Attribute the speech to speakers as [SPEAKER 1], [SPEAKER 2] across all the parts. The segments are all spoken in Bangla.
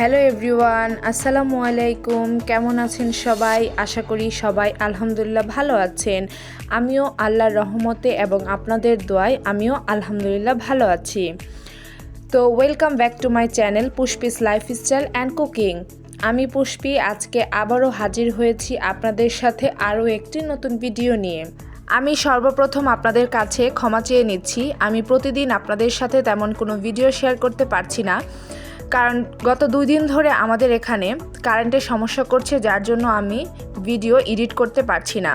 [SPEAKER 1] হ্যালো এভরিওয়ান, আসসালামু আলাইকুম। কেমন আছেন সবাই? আশা করি সবাই আলহামদুলিল্লাহ ভালো আছেন। আমিও আল্লাহর রহমতে এবং আপনাদের দোয়ায় আমিও আলহামদুলিল্লাহ ভালো আছি। তো welcome back to my channel Pushpi's lifestyle and cooking আমি পুষ্পি, আজকে আবারও হাজির হয়েছি আপনাদের সাথে আরও একটি নতুন ভিডিও নিয়ে। আমি সর্বপ্রথম আপনাদের কাছে ক্ষমা চেয়ে নিচ্ছি। আমি প্রতিদিন আপনাদের সাথে তেমন কোনো ভিডিও শেয়ার করতে পারছি না। কারণ গত দুই দিন ধরে আমাদের এখানে কারেন্টের সমস্যা করছে, যার জন্য আমি ভিডিও এডিট করতে পারছি না।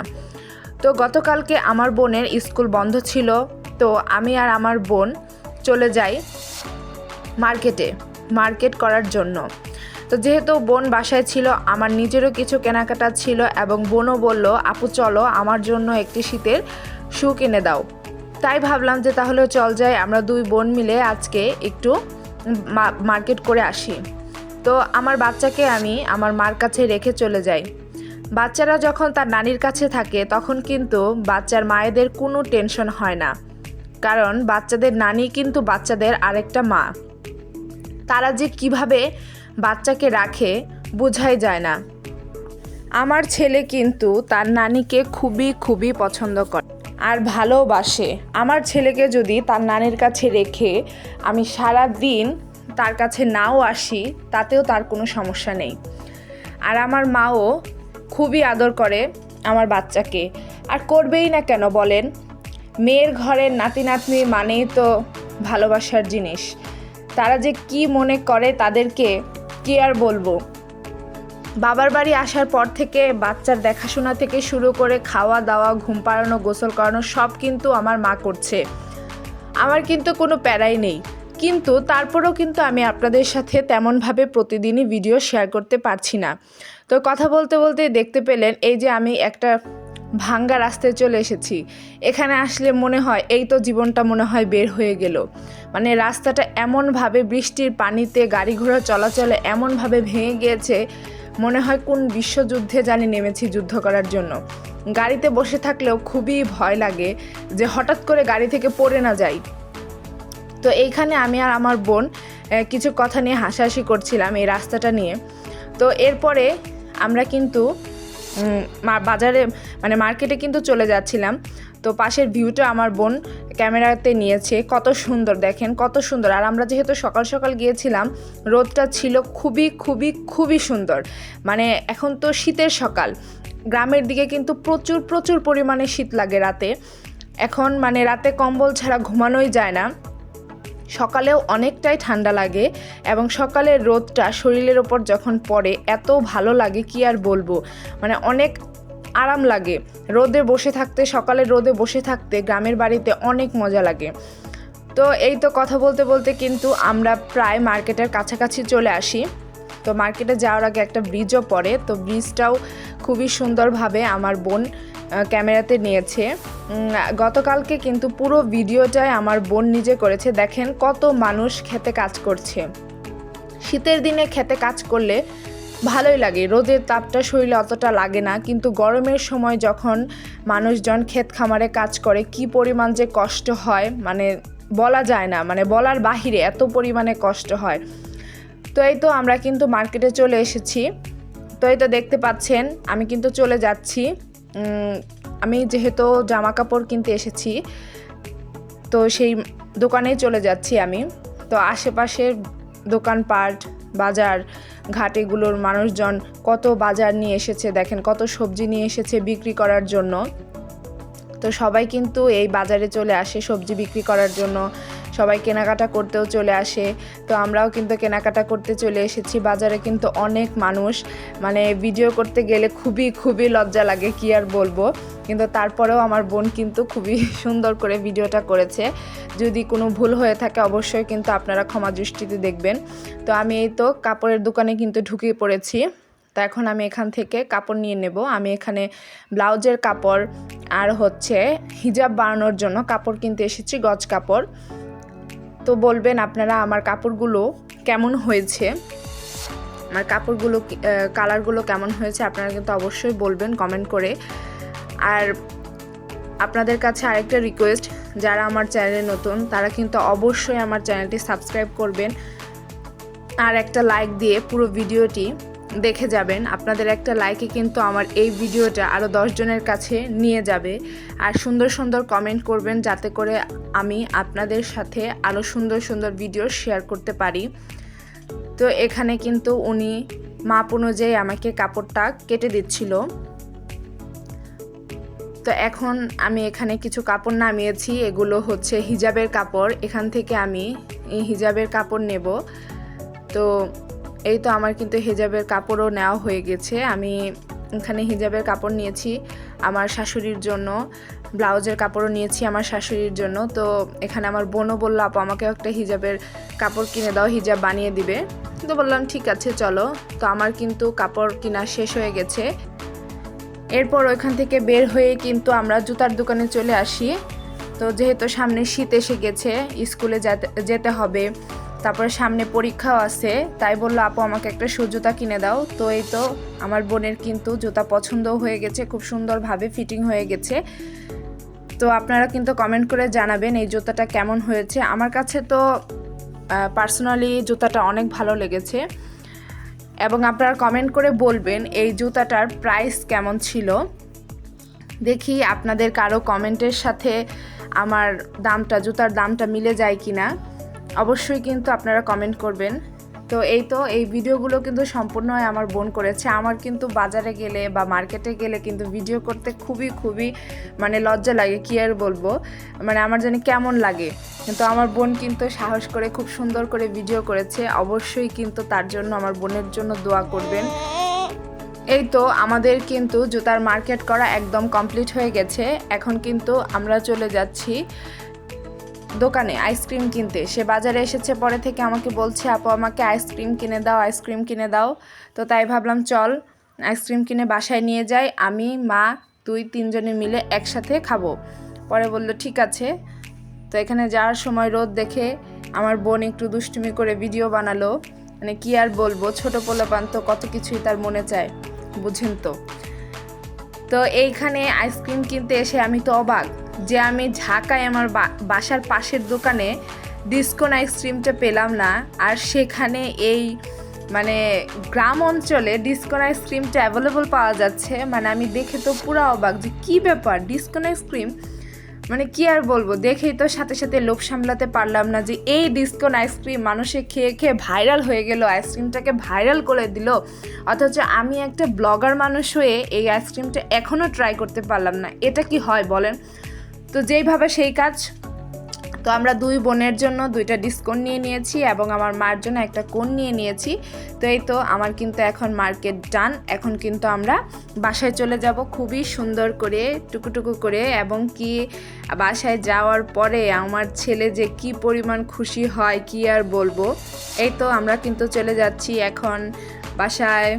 [SPEAKER 1] তো গতকালকে আমার বোনের স্কুল বন্ধ ছিল, তো আমি আর আমার বোন চলে যাই মার্কেটে, মার্কেট করার জন্য। তো যেহেতু বোন বাসায় ছিল, আমার নিজেরও কিছু কেনাকাটা ছিল এবং বোনও বলল, আপু, চলো, আমার জন্য একটি শীতের শু কিনে দাও। তাই ভাবলাম যে তাহলে চল যাই, আমরা দুই বোন মিলে আজকে একটু মার্কেট করে আসি। তো আমার বাচ্চাকে আমি আমার মার কাছে রেখে চলে যাই। বাচ্চারা যখন তার নানির কাছে থাকে, তখন কিন্তু বাচ্চার মায়েদের কোনো টেনশন হয় না। কারণ বাচ্চাদের নানি কিন্তু বাচ্চাদের আরেকটা মা। তারা যে কীভাবে বাচ্চাকে রাখে, বোঝাই যায় না। আমার ছেলে কিন্তু তার নানিকে খুবই খুবই পছন্দ করে। আর ভালোবাসে। আমার ছেলেকে যদি তার নানির কাছে রেখে আমি সারা দিন তার কাছে নাও আসি, তাতেও তার কোনো সমস্যা নেই। আর আমার মাও খুবই আদর করে আমার বাচ্চাকে। আর করবেই না কেন বলেন, মেয়ের ঘরের নাতি নাতনি মানেই তো ভালোবাসার জিনিস। তারা যে কি মনে করে তাদেরকে কি আর বলব? বাবার বাড়ি আসার পর থেকে বাচ্চার দেখাশোনা থেকে শুরু করে খাওয়া দাওয়া, ঘুম পাড়ানো, গোসল করানো সব কিন্তু আমার মা করছে। আমার কিন্তু কোনো প্যারাই নেই। কিন্তু তারপরেও কিন্তু আমি আপনাদের সাথে তেমনভাবে প্রতিদিনই ভিডিও শেয়ার করতে পারছি না। তো কথা বলতে বলতে দেখতে পেলেন, এই যে আমি একটা ভাঙ্গা রাস্তায় চলে এসেছি। এখানে আসলে মনে হয় এই তো জীবনটা মনে হয় বের হয়ে গেল। মানে রাস্তাটা এমনভাবে বৃষ্টির পানিতে গাড়ি ঘোড়া চলাচলে এমনভাবে ভেঙে গিয়েছে মনে হয় কোন বিশ্বযুদ্ধে জানি নেমেছি যুদ্ধ করার জন্য। গাড়িতে বসে থাকলেও খুবই ভয় লাগে যে হঠাৎ করে গাড়ি থেকে পড়ে না যাই। তো এইখানে আমি আর আমার বোন কিছু কথা নিয়ে হাসাহাসি করছিলাম এই রাস্তাটা নিয়ে। তো এরপরে আমরা কিন্তু বাজারে মানে মার্কেটে কিন্তু চলে যাচ্ছিলাম। তো পাশের ভিউটা আমার বোন ক্যামেরাতে নিয়েছে। কত সুন্দর দেখেন, কত সুন্দর। আর আমরা যেহেতু সকাল সকাল গিয়েছিলাম, রোদটা ছিল খুবই খুবই খুবই সুন্দর। মানে এখন তো শীতের সকাল। গ্রামের দিকে কিন্তু প্রচুর প্রচুর পরিমাণে শীত লাগে রাতে। এখন মানে রাতে কম্বল ছাড়া ঘুমানোই যায় না। সকালেও অনেকটাই ঠান্ডা লাগে এবং সকালের রোদটা শরীরের ওপর যখন পড়ে, এত ভালো লাগে, কি আর বলব? মানে অনেক আরাম লাগে। রোদে বসে থাকতে সকালে রোদে বসে থাকতে গ্রামের বাড়িতে অনেক মজা লাগে। তো এই তো কথা বলতে বলতে কিন্তু আমরা প্রায় মার্কেটের কাছাকাছি চলে আসি। তো মার্কেটে যাওয়ার আগে একটা ব্রিজও পড়ে। তো ব্রিজটাও খুবই সুন্দরভাবে আমার বোন ক্যামেরাতে নিয়েছে। গতকালকে কিন্তু পুরো ভিডিওটাই আমার বোন নিজে করেছে। দেখেন কত মানুষ খেতে কাজ করছে। শীতের দিনে খেতে কাজ করলে ভালোই লাগে। রোদের তাপটা শরীরে অতটা লাগে না, কিন্তু গরমের সময় যখন মানুষজন ক্ষেত খামারে কাজ করে, কি পরিমাণ যে কষ্ট হয় মানে বলা যায় না মানে বলার বাহিরে এত পরিমাণে কষ্ট হয়। তো এই তো আমরা কিন্তু মার্কেটে চলে এসেছি। তো এই তো দেখতে পাচ্ছেন, আমি কিন্তু চলে যাচ্ছি। আমি যেহেতু জামা কাপড় কিনতে এসেছি, তো সেই দোকানেই চলে যাচ্ছি আমি। তো আশেপাশের দোকানপাট, বাজার ঘাটেগুলোর মানুষজন কত বাজার নিয়ে এসেছে দেখেন, কত সবজি নিয়ে এসেছে বিক্রি করার জন্য। তো সবাই কিন্তু এই বাজারে চলে আসে সবজি বিক্রি করার জন্য। সবাই কেনাকাটা করতেও চলে আসে। তো আমরাও কিন্তু কেনাকাটা করতে চলে এসেছি। বাজারে কিন্তু অনেক মানুষ। মানে ভিডিও করতে গেলে খুবই খুবই লজ্জা লাগে, কি আর বলব? কিন্তু তারপরেও আমার বোন কিন্তু খুবই সুন্দর করে ভিডিওটা করেছে। যদি কোনো ভুল হয়ে থাকে অবশ্যই কিন্তু আপনারা ক্ষমা দৃষ্টিতে দেখবেন। তো আমি এই তো কাপড়ের দোকানে কিন্তু ঢুকে পড়েছি। তো এখন আমি এখান থেকে কাপড় নিয়ে নেব। আমি এখানে ব্লাউজের কাপড় আর হচ্ছে হিজাব বানানোর জন্য কাপড় কিনতে এসেছি, গজ কাপড়। তো বলবেন আপনারা আমার কাপড়গুলো কেমন হয়েছে? আমার কাপড়গুলো কালারগুলো কেমন হয়েছে আপনারা কিন্তু অবশ্যই বলবেন কমেন্ট করে। আর আপনাদের কাছে আরেকটা রিকোয়েস্ট যারা আমার চ্যানেলে নতুন, তারা কিন্তু অবশ্যই আমার চ্যানেলটি সাবস্ক্রাইব করবেন। আর একটা লাইক দিয়ে পুরো ভিডিওটি দেখে যাবেন। আপনাদের একটা লাইকে কিন্তু আমার এই ভিডিওটা আরও জনের কাছে নিয়ে যাবে। আর সুন্দর সুন্দর কমেন্ট করবেন যাতে করে আমি আপনাদের সাথে আরও সুন্দর সুন্দর ভিডিও শেয়ার করতে পারি। তো এখানে কিন্তু উনি মাপ অনুযায়ী আমাকে কাপড়টা কেটে দিচ্ছিল। তো এখন আমি এখানে কিছু কাপড় নামিয়েছি। এগুলো হচ্ছে হিজাবের কাপড়। এখান থেকে আমি হিজাবের কাপড় নেব। তো এই তো আমার কিন্তু হিজাবের কাপড়ও নেওয়া হয়ে গেছে। আমি এখানে হিজাবের কাপড় নিয়েছি আমার শাশুড়ির জন্য, ব্লাউজের কাপড়ও নিয়েছি আমার শাশুড়ির জন্য। তো এখানে আমার বোনও বলল, আপু আমাকে একটা হিজাবের কাপড় কিনে দাও, হিজাব বানিয়ে দিবে। তো বললাম, ঠিক আছে, চলো। তো আমার কিন্তু কাপড় কেনা শেষ হয়ে গেছে। এরপর ওইখান থেকে বের হয়ে কিন্তু আমরা জুতার দোকানে চলে আসি। তো যেহেতু সামনে শীত এসে গেছে, স্কুলে যেতে হবে। তারপরে সামনে পরীক্ষাও আছে, তাই বলল, আপু, আমাকে একটা শু জুতা কিনে দাও। তো এই তো আমার বোনের কিন্তু জুতা পছন্দ হয়ে গেছে, খুব সুন্দরভাবে ফিটিং হয়ে গেছে। তো আপনারা কিন্তু কমেন্ট করে জানাবেন এই জুতাটা কেমন হয়েছে। আমার কাছে তো পার্সোনালি জুতাটা অনেক ভালো লেগেছে। এবং আপনারা কমেন্ট করে বলবেন এই জুতাটার প্রাইস কেমন ছিল। দেখি আপনাদের কারও কমেন্টের সাথে আমার দামটা, জুতার দামটা মিলে যায় কি না অবশ্যই কিন্তু আপনারা কমেন্ট করবেন। তো এই তো, এই ভিডিওগুলো কিন্তু সম্পূর্ণই আমার বোন করেছে। আমার কিন্তু বাজারে গেলে বা মার্কেটে গেলে কিন্তু ভিডিও করতে খুবই খুবই মানে লজ্জা লাগে, কি আর বলব? মানে আমার জানি কেমন লাগে। কিন্তু আমার বোন কিন্তু সাহস করে খুব সুন্দর করে ভিডিও করেছে। অবশ্যই কিন্তু তার জন্য, আমার বোনের জন্য দোয়া করবেন। এই তো, আমাদের কিন্তু জুতার মার্কেট করা একদম কমপ্লিট হয়ে গেছে। এখন কিন্তু আমরা চলে যাচ্ছি। দোকানে আইসক্রিম কিনতে। সে বাজারে এসেছে, পরে থেকে আমাকে বলছে, আপু, আমাকে আইসক্রিম কিনে দাও আইসক্রিম কিনে দাও। তো তাই ভাবলাম, চল আইসক্রিম কিনে বাসায় নিয়ে যাই। আমি, মা, তুই তিনজনে মিলে একসাথে খাব। পরে বলল, ঠিক আছে। তো এখানে যাওয়ার সময় রোদ দেখে আমার বোন একটু দুষ্টুমি করে ভিডিও বানালো। মানে কি আর বলব, ছোট পোলাপান তো কত কিছুই তার মনে চায়, বুঝেন তো। তো এইখানে আইসক্রিম কিনতে এসে আমি তো অবাক। যে আমি ঢাকায় আমার বাসার পাশের দোকানে ডিসকন আইসক্রিমটা পেলাম না। আর সেখানে এই মানে গ্রাম অঞ্চলে ডিসকন আইসক্রিমটা অ্যাভেলেবল পাওয়া যাচ্ছে। মানে আমি দেখে তো পুরো অবাক যে কী ব্যাপার? ডিসকন আইসক্রিম মানে কি আর বলব? দেখেই তো সাথে সাথে লোভ সামলাতে পারলাম না যে এই ডিসকন আইসক্রিম মানুষে খেয়ে খেয়ে ভাইরাল হয়ে গেল আইসক্রিমটাকে ভাইরাল করে দিল। অথচ আমি একটা ব্লগার মানুষ হয়ে এই আইসক্রিমটা এখনও ট্রাই করতে পারলাম না। এটা কি হয় বলেন? তো যেইভাবে সেই কাজ, তো আমরা দুই বোনের জন্য দুইটা ডিসকাউন্ট নিয়ে নিয়েছি এবং আমার মার জন্য একটা কোন নিয়ে নিয়েছি। তো এই তো আমার কিন্তু এখন মার্কেট ডান, এখন কিন্তু আমরা বাসায় চলে যাব খুবই সুন্দর করে, টুকুটুকু করে এবং কি বাসায় যাওয়ার পরে আমার ছেলে যে কি পরিমাণ খুশি হয় কি আর বলব। এই তো আমরা কিন্তু চলে যাচ্ছি এখন বাসায়।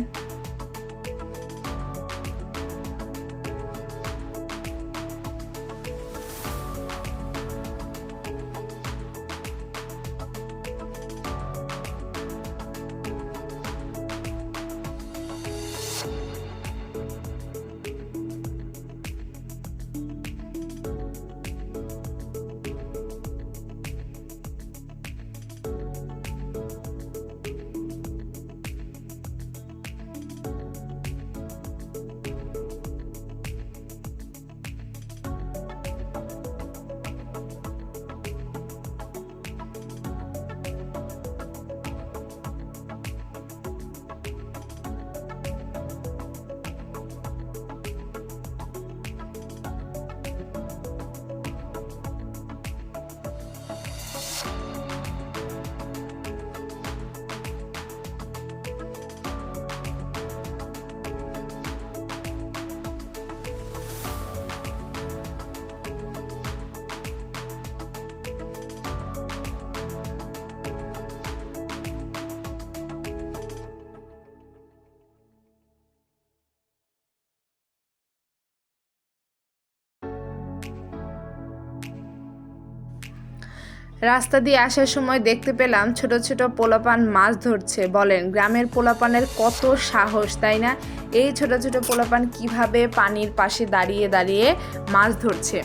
[SPEAKER 1] রাস্তা দিয়ে আসার সময় দেখতে পেলাম ছোট ছোট পোলাপান মাছ ধরছে। বলেন, গ্রামের পোলাপানের কত সাহস, তাই না? এই ছোট ছোট পোলাপান কীভাবে পানির পাশে দাঁড়িয়ে দাঁড়িয়ে মাছ ধরছে?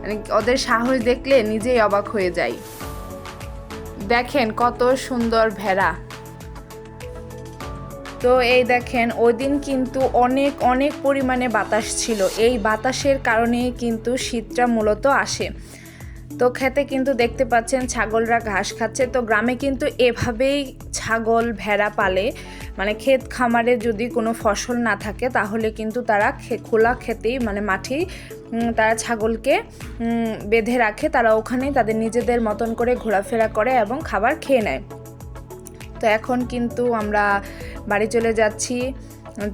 [SPEAKER 1] মানে ওদের সাহস দেখলে নিজেই অবাক হয়ে যাই। দেখেন কত সুন্দর ভেড়া। তো এই দেখেন, ওই দিন কিন্তু অনেক অনেক পরিমাণে বাতাস ছিল। এই বাতাসের কারণেই কিন্তু শীতটা মূলত আসে। তো খেতে কিন্তু দেখতে পাচ্ছেন ছাগলরা ঘাস খাচ্ছে। তো গ্রামে কিন্তু এভাবেই ছাগল, ভেড়া পালে। মানে ক্ষেত খামারে যদি কোনো ফসল না থাকে, তাহলে কিন্তু তারা খোলা খেতেই মানে মাঠেই তারা ছাগলকে বেঁধে রাখে। তারা ওখানেই তাদের নিজেদের মতন করে ঘোরাফেরা করে এবং খাবার খেয়ে নেয়। তো এখন কিন্তু আমরা বাড়ি চলে যাচ্ছি।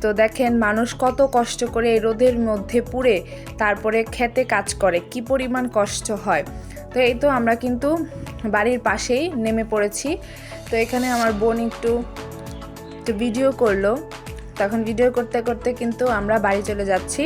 [SPEAKER 1] তো দেখেন, মানুষ কত কষ্ট করে এই রোদের মধ্যে পুড়ে তারপরে খেতে কাজ করে, কি পরিমাণ কষ্ট হয়। তো এই তো আমরা কিন্তু বাড়ির পাশেই নেমে পড়েছি। তো এখানে আমার বোন একটু একটু ভিডিও করল। তখন ভিডিও করতে করতে কিন্তু আমরা বাড়ি চলে যাচ্ছি।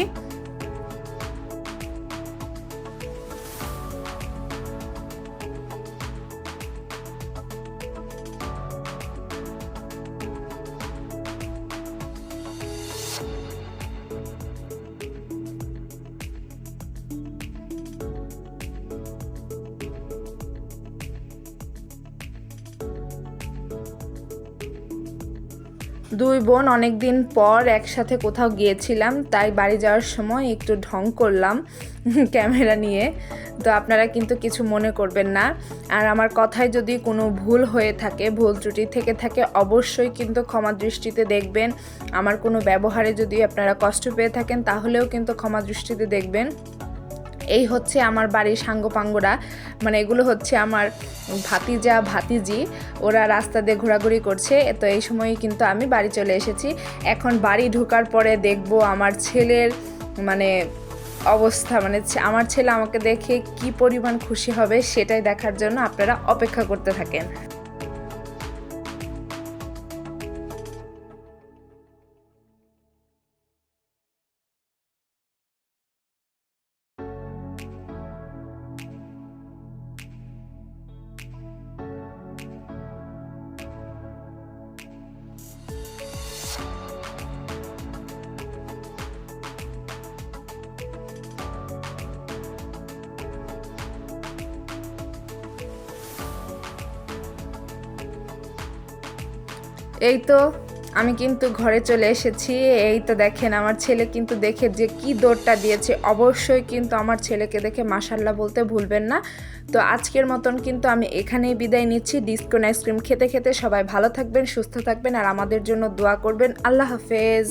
[SPEAKER 1] দুই বোন অনেক দিন পর একসাথে কোথাও গিয়েছিলাম, তাই বাড়ি যাওয়ার সময় একটু ঢং করলাম ক্যামেরা নিয়ে। তো আপনারা কিন্তু কিছু মনে করবেন না। আর আমার কথায় যদি কোনো ভুল হয়ে থাকে, ভুল ত্রুটি থেকে থাকে, অবশ্যই কিন্তু ক্ষমা দৃষ্টিতে দেখবেন। আমার কোনো ব্যবহারে যদি আপনারা কষ্ট পেয়ে থাকেন, তাহলেও কিন্তু ক্ষমা দৃষ্টিতে দেখবেন। এই হচ্ছে আমার বাড়ির সাঙ্গপাঙ্গরা। মানে এগুলো হচ্ছে আমার ভাতিজা, ভাতিজি। ওরা রাস্তা দিয়ে ঘোরাঘুরি করছে। তো এই সময় কিন্তু আমি বাড়ি চলে এসেছি। এখন বাড়ি ঢোকার পরে দেখব আমার ছেলের মানে অবস্থা। মানে আমার ছেলে আমাকে দেখে কি পরিমাণ খুশি হবে সেটাই দেখার জন্য আপনারা অপেক্ষা করতে থাকেন। এই তো, আমি কিন্তু ঘরে চলে এসেছি। এই তো দেখেন, আমার ছেলে কিন্তু দেখে যে কি দৌড়টা দিয়েছে। অবশ্যই কিন্তু আমার ছেলেকে দেখে মাসাল্লাহ বলতে ভুলবেন না। তো আজকের মতন কিন্তু আমি এখানেই বিদায় নিচ্ছি। ডিসকোন আইসক্রিম খেতে খেতে সবাই ভালো থাকবেন, সুস্থ থাকবেন, আর আমাদের জন্য দোয়া করবেন। আল্লাহ হাফেজ।